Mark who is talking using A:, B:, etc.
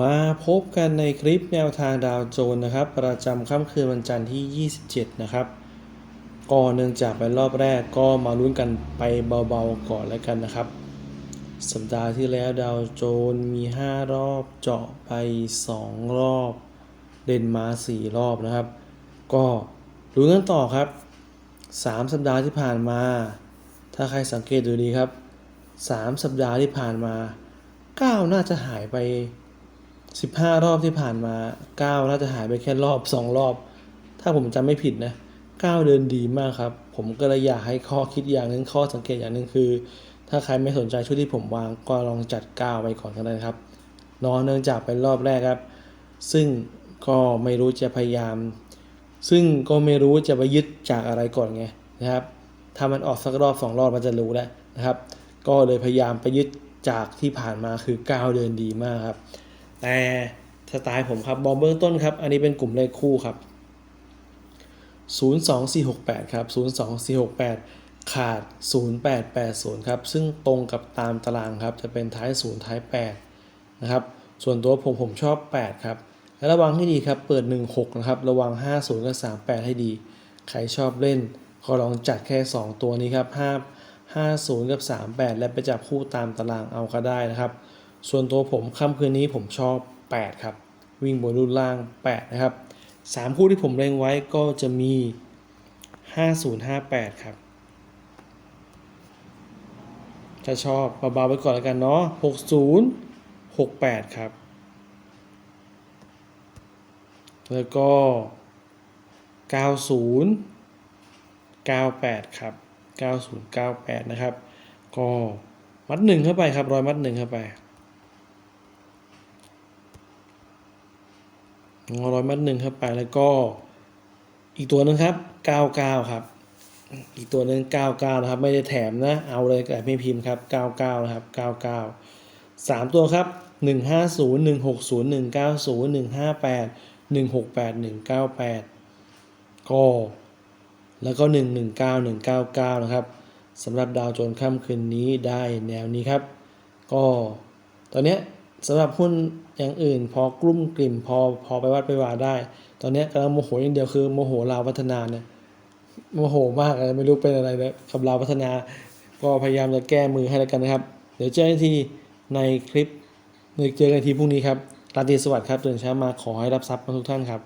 A: มาพบกันในคลิปแนวทางดาวโจน์นะครับ ประจำค่ำคืนวันจันทร์ที่ 27 นะครับก็เนื่องจากเป็นรอบแรกก็มาลุ้นกันไปเบาๆก่อนแล้วกันนะครับ สัปดาห์ที่แล้วดาวโจน์มี 5 รอบเจาะไป 2 รอบเดนมา4รอบนะครับ ก็ลุ้นกันต่อครับ 3 สัปดาห์ที่ผ่านมา ถ้าใครสังเกตดูดีครับ 3 สัปดาห์ที่ผ่านมา 9 น่าจะหายไป 15รอบที่ผ่านมา9น่าจะหายไปแค่รอบ2รอบ ถ้าผมจำไม่ผิดนะ9เดินดีมากครับ ผมก็เลยอยากให้ข้อคิดอย่างหนึงข้อสังเกตอย่างหนึ่งคือ ถ้าใครไม่สนใจชุดที่ผมวางก็ลองจัด9ไว้ก่อนกันนะครับนอนเนื่องจากเป็นรอบแรกครับ ซึ่งก็ไม่รู้จะพยายาม ซึ่งก็ไม่รู้จะไปยึดจากอะไรก่อนไงนะครับ ถ้ามันออกสักรอบสองรอบมันจะรู้แล้วนะครับ ก็เลยพยายามไปยึดจากที่ผ่านมาคือก้าวเดินดีมากครับ แต่สไตล์ผมครับบอมเบื้องต้นครับ อันนี้เป็นกลุ่มเลขคู่ครับ 02468 ครับ 02468 ขาด 0880 ครับ ซึ่งตรงกับตามตารางครับ จะเป็นท้าย 0 ท้าย 8 นะครับ ส่วนตัวผมผมชอบ 8 ครับ และระวังให้ดีครับ เปิด 16 นะครับ ระวัง 50 กับ 38 ให้ดี ใครชอบเล่น ก็ลองจัดแค่ 2 ตัวนี้ครับ 5 50 กับ 38 และไปจับคู่ตามตารางเอาก็ได้นะครับ ส่วนตัวผมค่ำคืนนี้ผมชอบ 8 ครับ วิ่งบนรุ่นล่าง 8 นะครับ 3 คู่ที่ผมเล็งไว้ก็จะมี 5058 ครับ ถ้าชอบเบาๆไปก่อนแล้วกันเนาะ60 68 ครับ แล้วก็ 90 98 ครับ 90 98 นะครับ ก็มัดหนึ่งเข้าไปครับร้อยมัดหนึ่งเข้าไป ร้อยมัดหนึ่งเข้าไปแล้วก็อีกตัวหนึงครับ99ครับ อีกตัวหนึ่ง99นะครับ ไม่ได้แถมนะ เอาเลยแต่ไม่พิมพ์ครับ99นะครับ99 3ตัวครับ150 160 190 158 168 198ก็แล้วก็119 199นะครับสำหรับดาวโจนส์ค่ำคืนนี้ได้แนวนี้ครับ ก็ตอนเนี้ย สำหรับหุ้นอย่างอื่น พอกลุ่มกลิ่มพอพอไปวัดไปวาได้ ตอนนี้กำลังโมโหอย่างเดียวคือโมโหลาวพัฒนาเนี่ยโมโหมากเลยไม่รู้เป็นอะไรเลยกับลาวพัฒนา ก็พยายามจะแก้มือให้แล้วกันนะครับ เดี๋ยวเจอกันทีในคลิปเดี๋ยวเจอกันทีพรุ่งนี้ครับราตรีสวัสดิ์ครับตื่นเช้ามาขอให้รับทรัพย์มาทุกท่านครับ